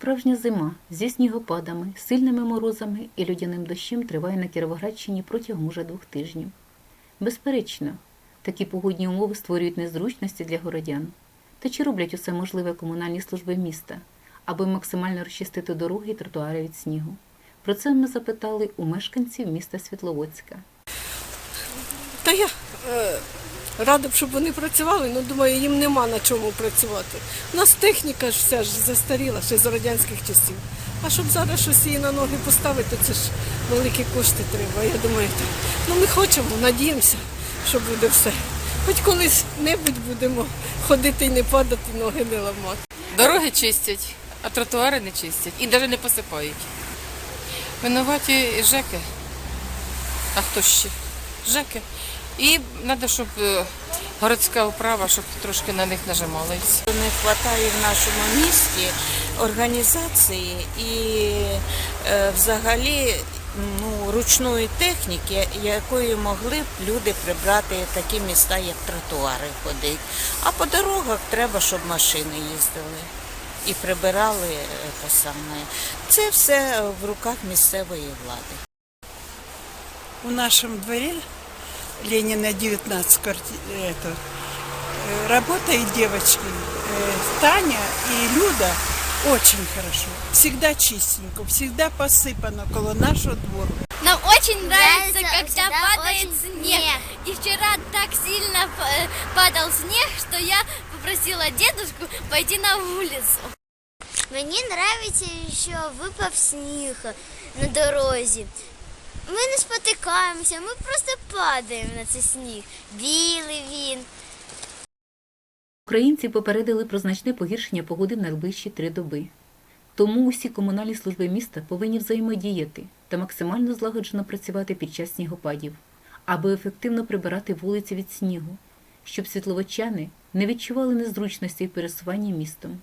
Справжня зима зі снігопадами, сильними морозами і людяним дощем триває на Кіровоградщині протягом уже двох тижнів. Безперечно, такі погодні умови створюють незручності для городян. Та чи роблять усе можливе комунальні служби міста, аби максимально розчистити дороги і тротуари від снігу? Про це ми запитали у мешканців міста Світловодська. Та я е, рада б, щоб вони працювали, але думаю, їм нема на чому працювати. У нас техніка ж вся ж застаріла, ще з радянських часів. А щоб зараз щось її на ноги поставити, це ж великі кошти треба. Я думаю, так. ну ми хочемо, надіємося, що буде все. Хоч колись небудь будемо ходити і не падати, ноги не ламати. Дороги чистять, а тротуари не чистять і навіть не посипають. Винуваті ЖЕКи. А хто ще? ЖЕКи. І треба, щоб е, городська управа, щоб трошки на них нажималися. Не вистачає в нашому місті організації і е, взагалі ну, ручної техніки, якою могли б люди прибрати такі міста, як тротуари ходить. А по дорогах треба, щоб машини їздили і прибирали е, те саме. Це все в руках місцевої влади. в нашем дворе Ленина 19 кварти- это, э, работает девочки э, Таня и Люда очень хорошо. Всегда чистенько, всегда посыпано около нашего двора. Нам очень нравится, Нравится, когда всегда падает очень снег. снег. И вчера так сильно э, падал снег, что я попросила дедушку пойти на улицу. Мені подобається, що випав сніг на дорозі. Ми не спотикаємося, ми просто падаємо на цей сніг. Білий він. Українці попередили про значне погіршення погоди в найближчі три доби. Тому усі комунальні служби міста повинні взаємодіяти та максимально злагоджено працювати під час снігопадів, аби ефективно прибирати вулиці від снігу, щоб світловочани не відчували незручності в пересуванні містом.